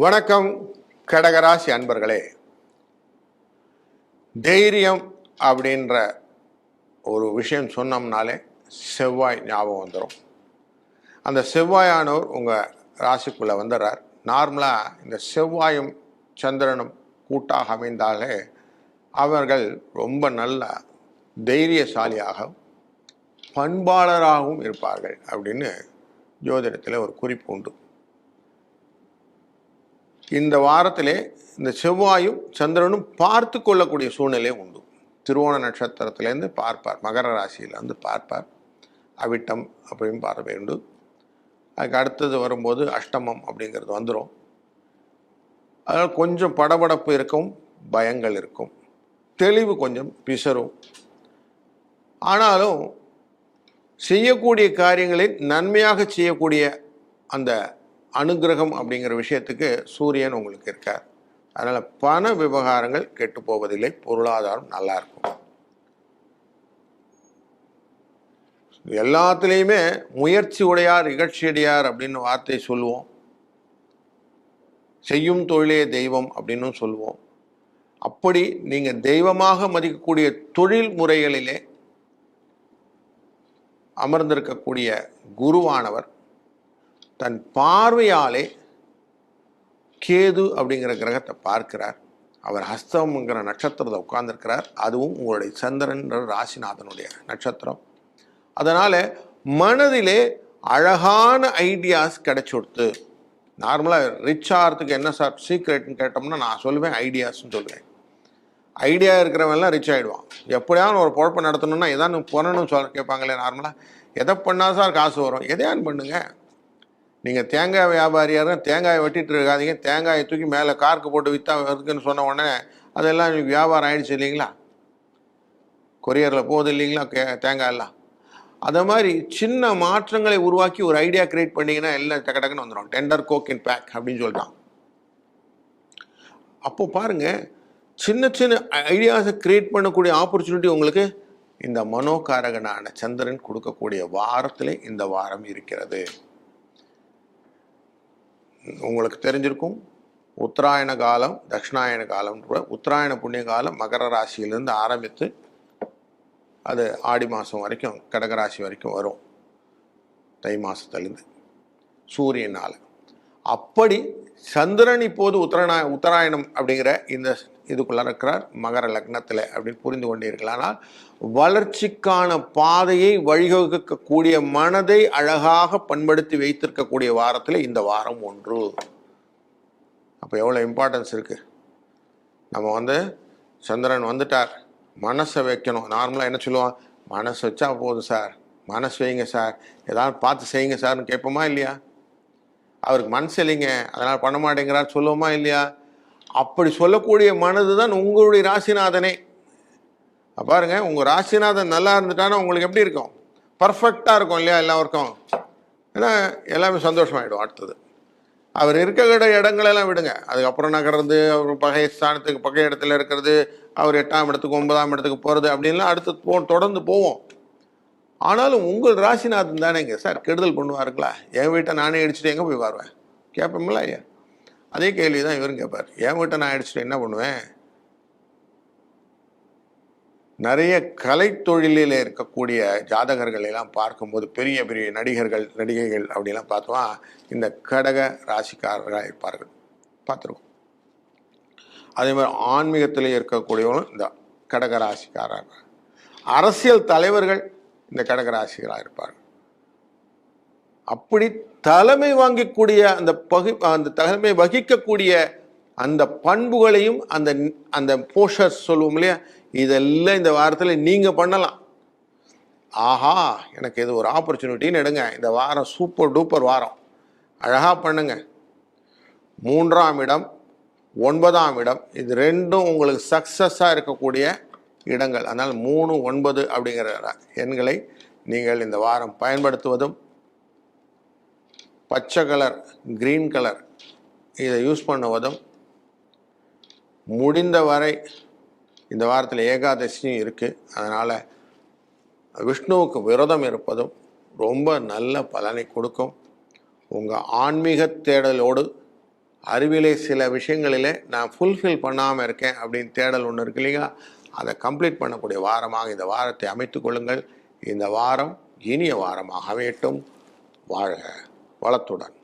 வணக்கம் கடகராசி அன்பர்களே. தைரியம் அப்படின்ற ஒரு விஷயம் சொன்னோம்னாலே செவ்வாய் ஞாபகம் வந்துடும் அந்த செவ்வாயானவர் உங்கள் ராசிக்குள்ளே வந்துடுறார் நார்மலாக இந்த செவ்வாயும் சந்திரனும் கூட்டாக அமைந்தாலே அவர்கள் ரொம்ப நல்ல தைரியசாலியாக பண்பாளராகவும் இருப்பார்கள் அப்படின்னு ஜோதிடத்தில் ஒரு குறிப்பு உண்டு. இந்த வாரத்திலே இந்த செவ்வாயும் சந்திரனும் பார்த்து கொள்ளக்கூடிய சூழ்நிலை உண்டு. திருவோண நட்சத்திரத்திலேருந்து பார்ப்பார். மகர ராசியிலேருந்து பார்ப்பார். அவிட்டம் அப்படின்னு பார்வை உண்டு. அதுக்கு அடுத்தது வரும்போது அஷ்டமம் அப்படிங்கிறது வந்துடும் அதனால் கொஞ்சம் படபடப்பு இருக்கும் பயங்கள் இருக்கும். தெளிவு கொஞ்சம் பிசரும். ஆனாலும் செய்யக்கூடிய காரியங்களில் நன்மையாக செய்யக்கூடிய அந்த அனுகிரகம் அப்படிங்கிற விஷயத்துக்கு சூரியன் உங்களுக்கு இருக்கார். அதனால் பண விவகாரங்கள் கெட்டு போவதில்லை பொருளாதாரம் நல்லா இருக்கும். எல்லாத்துலேயுமே முயற்சி உடையார் இகழ்ச்சியடையார் அப்படின்னு வார்த்தை சொல்லுவோம். செய்யும் தொழிலே தெய்வம் அப்படின்னு சொல்லுவோம். அப்படி நீங்கள் தெய்வமாக மதிக்கக்கூடிய தொழில் முறைகளிலே அமர்ந்திருக்கக்கூடிய குருவானவர் தன் பார்வையாலே கேது அப்படிங்கிற கிரகத்தை பார்க்கிறார். அவர் ஹஸ்தம்ங்கிற நட்சத்திரத்தை உட்கார்ந்துருக்கிறார். அதுவும் உங்களுடைய சந்திரன்ற ராசிநாதனுடைய நட்சத்திரம். அதனால் மனதிலே அழகான ஐடியாஸ் கிடைச்சி கொடுத்து நார்மலாக ரிச் ஆகிறதுக்கு என்ன சார் சீக்ரெட்னு கேட்டோம்னா நான் சொல்லுவேன் ஐடியாஸ்ன்னு சொல்லுவேன். ஐடியா இருக்கிறவன்லாம் ரிச் ஆகிடுவான் எப்படியாவது ஒரு பொழப்பை நடத்தணும்னா எதாவது பண்ணணும்னு சொல்ல கேட்பாங்களே நார்மலாக எதை பண்ணால் சார் காசு வரும். எதையான்னு பண்ணுங்கள் நீங்கள் தேங்காய் வியாபாரியாக இருந்தால் தேங்காயை வெட்டிட்டு இருக்காதீங்க. தேங்காயை தூக்கி மேலே கார்க்கு போட்டு விற்றா இருக்குன்னு சொன்ன உடனே அதெல்லாம் வியாபாரம் ஆயிடுச்சு இல்லைங்களா? கொரியரில் போகுது இல்லைங்களா? கே தேங்காயெல்லாம் அதை மாதிரி சின்ன மாற்றங்களை உருவாக்கி ஒரு ஐடியா கிரியேட் பண்ணிங்கன்னா எல்லாம் டக்கு டக்குன்னு வந்துடும் டெண்டர் கோக் இன் பேக் அப்படின்னு சொல்லிட்டான். அப்போ பாருங்கள் சின்ன சின்ன ஐடியாஸை கிரியேட் பண்ணக்கூடிய ஆப்பர்ச்சுனிட்டி உங்களுக்கு இந்த மனோகாரகனான சந்திரன் கொடுக்கக்கூடிய வாரத்தில் இந்த வாரம் இருக்கிறது. உங்களுக்கு தெரிஞ்சிருக்கும். உத்தராயண காலம் தட்சிணாயன காலம்ன்ற உத்தராயண புண்ணிய காலம் மகர ராசியிலிருந்து ஆரம்பித்து அது ஆடி மாதம் வரைக்கும் கடகராசி வரைக்கும் வரும். தை மாதத்துலேருந்து சூரியனால். அப்படி சந்திரன் இப்போது உத்தரநாய உத்தராயணம் அப்படிங்கிற இந்த இதுக்குள்ள இருக்கிறார் மகர லக்னத்தில் அப்படின்னு புரிந்து கொண்டீர்களானால் வளர்ச்சிக்கான பாதையை வழிவகுக்கக்கூடிய மனதை அழகாக பண்படுத்தி வைத்திருக்கக்கூடிய வாரத்தில் இந்த வாரம் ஒன்று. அப்போ எவ்வளோ இம்பார்ட்டன்ஸ் இருக்குது நம்ம வந்து சந்திரன் வந்துட்டார். மனசை வைக்கணும். நார்மலாக என்ன சொல்லுவான்? மனசு வச்சா போதும் சார். மனசு வைங்க சார். ஏதாவது பார்த்து செய்யுங்க சார்னு கேட்போமா இல்லையா? அவருக்கு மனசு இல்லைங்க. அதனால் பண்ண மாட்டேங்கிறார். சொல்லுவோமா இல்லையா? அப்படி சொல்லக்கூடிய மனது தான் உங்களுடைய ராசிநாதனே. பாருங்க உங்கள் ராசிநாதன் நல்லா இருந்துட்டானா உங்களுக்கு எப்படி இருக்கும்? பர்ஃபெக்டாக இருக்கும் இல்லையா எல்லாருக்கும்? ஏன்னா எல்லாமே சந்தோஷமாயிடும் அடுத்தது. அவர் இருக்கிற இடங்களெல்லாம் விடுங்க. அதுக்கப்புறம் நகர்றது அவர் பகை ஸ்தானத்துக்கு பகை இடத்துல இருக்கிறது அவர் எட்டாம் இடத்துக்கு ஒன்பதாம் இடத்துக்கு போகிறது அப்படின்லாம் அடுத்து போ தொடர்ந்து போவோம். ஆனாலும் உங்கள் ராசிநாதன் தானேங்க. சார் கெடுதல் பண்ணுவாருங்களா? என் வீட்டை நானே அடிச்சுட்டு எங்கே போய் வருவேன்? கேட்போம்ல ஐயா? அதே கேள்வி தான் இவரும் கேட்பார் என் வீட்டை நான் அடிச்சுட்டு என்ன பண்ணுவேன்? நிறைய கலைத்தொழிலில் இருக்கக்கூடிய ஜாதகர்கள் எல்லாம் பார்க்கும்போது பெரிய பெரிய நடிகர்கள் நடிகைகள் அப்படிலாம் பார்த்தோம் இந்த கடக ராசிக்காரர்களாக இருப்பார்கள். பார்த்துருக்கோம். அதே மாதிரி ஆன்மீகத்தில் இருக்கக்கூடியவங்களும் இந்த கடக ராசிக்காரர்கள். அரசியல் தலைவர்கள் இந்த கடக ராசிகளாக இருப்பார்கள். அப்படி தலைமை வாங்கக்கூடிய அந்த பகு அந்த தலைமை வகிக்கக்கூடிய அந்த பண்புகளையும் அந்த அந்த போஷர்ஸ் சொல்லுவோம் இல்லையா? இதெல்லாம் இந்த வாரத்தில் நீங்கள் பண்ணலாம். ஆஹா எனக்கு இது ஒரு ஆப்பர்ச்சுனிட்டின்னு எடுங்க. இந்த வாரம் சூப்பர் டூப்பர் வாரம். அழகாக பண்ணுங்க. மூன்றாம் இடம் ஒன்பதாம் இடம். இது ரெண்டும் உங்களுக்கு சக்ஸஸாக இருக்கக்கூடிய இடங்கள். அதனால் மூணு ஒன்பது அப்படிங்கிற எண்களை நீங்கள் இந்த வாரம் பயன்படுத்துவதும் பச்சை கலர் க்ரீன் கலர் இதை யூஸ் பண்ணுவதும் முடிந்த வரை இந்த வாரத்தில் ஏகாதசியும் இருக்குது அதனால் விஷ்ணுவுக்கு விரதம் இருப்பதும் ரொம்ப நல்ல பலனை கொடுக்கும். உங்கள் ஆன்மீக தேடலோடு அறிவிலே சில விஷயங்களிலே நான் ஃபுல்ஃபில் பண்ணாமல் இருக்கேன் அப்படின்னு தேடல் ஒன்று இருக்கு இல்லையா? அதை கம்ப்ளீட் பண்ணக்கூடிய வாரமாக இந்த வாரத்தை அமைத்து கொள்ளுங்கள். இந்த வாரம் இனிய வாரமாக அமையட்டும். வாழ்க வளத்துடன்.